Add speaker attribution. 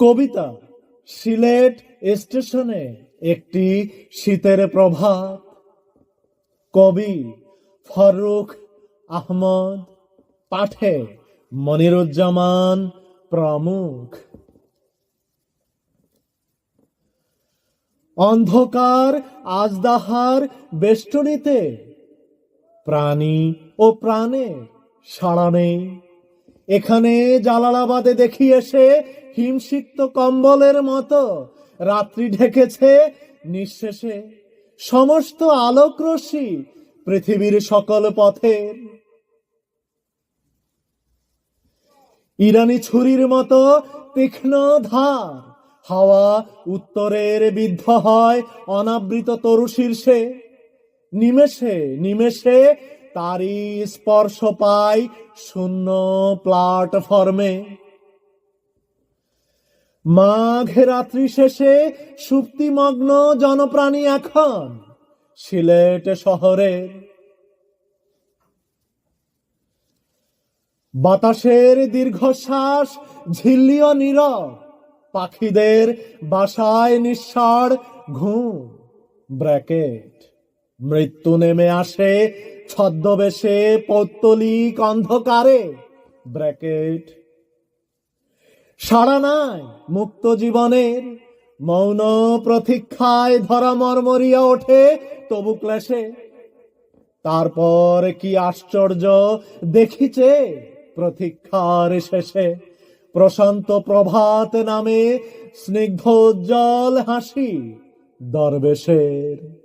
Speaker 1: কবিতা সিলেট স্টেশনে একটি শীতের প্রভাত। কবি ফারুক আহমদ, পাঠে মনিরুজ্জামান প্রমুখ। অন্ধকার আজদাহার বেষ্টনীতে প্রাণী ও প্রাণে সাড়া নেই। এখানে জালালাবাদে দেখি এসে হিমসিক্ত কম্বলের মতো রাত্রি ঢেকেছে নিঃশেষে। সমস্ত আলোক রশ্মি পৃথিবীর সকল পথের। ইরানি ছুরির মতো তীক্ষ্ণ ধার হাওয়া উত্তরের বিদ্ধ হয় অনাবৃত তরু শীর্ষে। নিমেষে নিমেষে তারই স্পর্শ পায় শূন্য প্ল্যাটফর্মে। মাঘ রাত্রি শেষে সুপ্তিমগ্ন জনপ্রাণী এখন সিলেট শহরের বাতাসের দীর্ঘশ্বাস ঝিল্লিও নীরব, পাখিদের বাসায় নিঃস্বার ঘুম, ব্র্যাকেট। মৃত্যু নেমে আসে ছদ্মবেশে পৌত্তলিক অন্ধকারে। ব্র্যাকেট। সারা নাই মুক্ত জীবনের, মৌন প্রতীক্ষায় ধরা মরমরিয়া ওঠে তবু ক্লেশে। তারপর কি আশ্চর্য দেখিছে প্রতীক্ষার শেষে। প্রশান্ত প্রভাত নামে স্নিগ্ধ উজ্জ্বল হাসি দরবেশের।